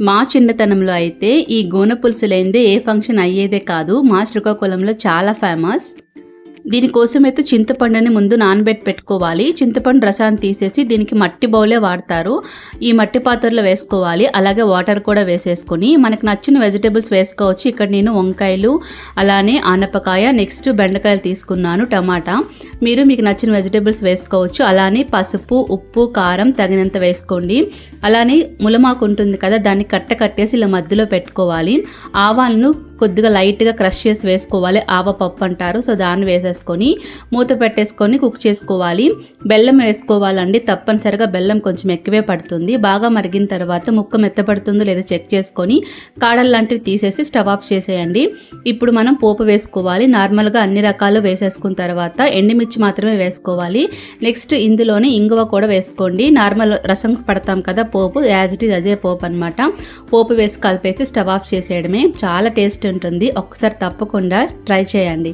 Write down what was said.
మా చిన్నతనంలో అయితే ఈ గోనె పులుసు లేనిదే ఏ ఫంక్షన్ అయ్యేదే కాదు. మా శ్రీకాకుళంలో చాలా ఫేమస్. దీనికోసం అయితే చింతపండుని ముందు నానబెట్టి పెట్టుకోవాలి. చింతపండు రసాన్ని తీసేసి దీనికి మట్టి బౌలే వాడతారు. ఈ మట్టి పాత్రలో వేసుకోవాలి. అలాగే వాటర్ కూడా వేసేసుకొని మనకు నచ్చిన వెజిటేబుల్స్ వేసుకోవచ్చు. ఇక్కడ నేను వంకాయలు అలానే ఆనపకాయ నెక్స్ట్ బెండకాయలు తీసుకున్నాను టమాటా. మీరు మీకు నచ్చిన వెజిటేబుల్స్ వేసుకోవచ్చు. అలానే పసుపు ఉప్పు కారం తగినంత వేసుకోండి. అలానే ములమాకు ఉంటుంది కదా దాన్ని కట్ట కట్టేసి ఇలా మధ్యలో పెట్టుకోవాలి. ఆవాలను కొద్దిగా లైట్గా క్రష్ చేసి వేసుకోవాలి. ఆవపప్పు అంటారు. సో దాన్ని వేసేసుకొని మూత పెట్టేసుకొని కుక్ చేసుకోవాలి. బెల్లం వేసుకోవాలండి. తప్పనిసరిగా బెల్లం కొంచెం ఎక్కువే పడుతుంది. బాగా మరిగిన తర్వాత ముక్క మెత్తపడుతుందో లేదో చెక్ చేసుకొని కాడలు లాంటివి తీసేసి స్టవ్ ఆఫ్ చేసేయండి. ఇప్పుడు మనం పోపు వేసుకోవాలి. నార్మల్గా అన్ని రకాలు వేసేసుకున్న తర్వాత ఎండుమిర్చి మాత్రమే వేసుకోవాలి. నెక్స్ట్ ఇందులోనే ఇంగువ కూడా వేసుకోండి. నార్మల్ రసం పడతాం కదా పోపు. యాజ్ ఇట్ ఈజ్ అదే పోపు అనమాట పోపు వేసి కలిపేసి స్టవ్ ఆఫ్ చేసేయడమే. చాలా టేస్ట్ ఉంటుంది. ఒక్కసారి తప్పకుండా ట్రై చేయండి.